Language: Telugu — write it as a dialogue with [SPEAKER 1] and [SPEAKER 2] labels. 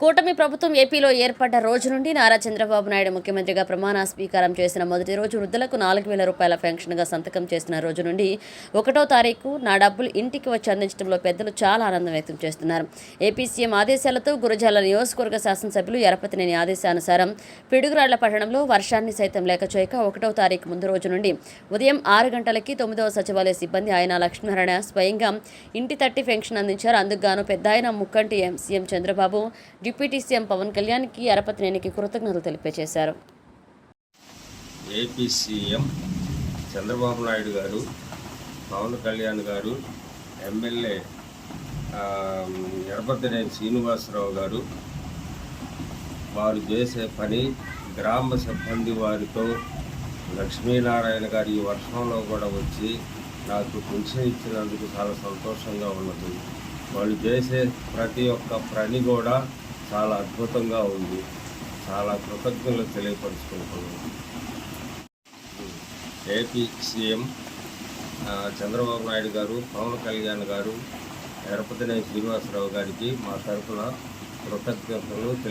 [SPEAKER 1] కూటమి ప్రభుత్వం ఏపీలో ఏర్పడ్డ రోజు నుండి నారా చంద్రబాబు నాయుడు ముఖ్యమంత్రిగా ప్రమాణ స్వీకారం చేసిన మొదటి రోజు వృద్ధులకు నాలుగు వేల రూపాయల పెన్షన్గా సంతకం చేసిన రోజు నుండి ఒకటో తారీఖు నా డబ్బులు ఇంటికి వచ్చి అందించడంలో పెద్దలు చాలా ఆనందం వ్యక్తం చేస్తున్నారు. ఏపీ సీఎం ఆదేశాలతో గురజాల నియోజకవర్గ శాసనసభ్యులు ఎరపతినేని ఆదేశానుసారం పిడుగురాళ్ళ పట్టణంలో వర్షాన్ని సైతం లేక చేయక ఒకటో తారీఖు ముందు రోజు నుండి ఉదయం ఆరు గంటలకి తొమ్మిదవ సచివాలయ సిబ్బంది ఆయన లక్ష్మీనారాయణ స్వయంగా ఇంటి తట్టి పెన్షన్ అందించారు. అందుకు గాను పెద్ద ఆయన ముక్కంటి ఎం CM Chandrababu deputy CM Pawan కళ్యాణ్కి అరపతినేనికి కృతజ్ఞతలు తెలియజేశారు.
[SPEAKER 2] ఏపీ సీఎం చంద్రబాబు నాయుడు గారు పవన్ కళ్యాణ్ గారు ఎమ్మెల్యే ఎరపతినేని శ్రీనివాసరావు గారు వారు చేసే పని గ్రామ సిబ్బంది వారితో లక్ష్మీనారాయణ గారు ఈ వర్షంలో కూడా వచ్చి నాకు పెన్షన్ ఇచ్చినందుకు చాలా సంతోషంగా ఉన్నది. వాళ్ళు చేసే ప్రతి ఒక్క పని కూడా చాలా అద్భుతంగా ఉంది. చాలా కృతజ్ఞతలు తెలియపరుచుకుంటున్నాను. ఏపీ సీఎం చంద్రబాబు నాయుడు గారు పవన్ కళ్యాణ్ గారు ఎరపతినేని శ్రీనివాసరావు గారికి మా తరఫున కృతజ్ఞతలు తెలియ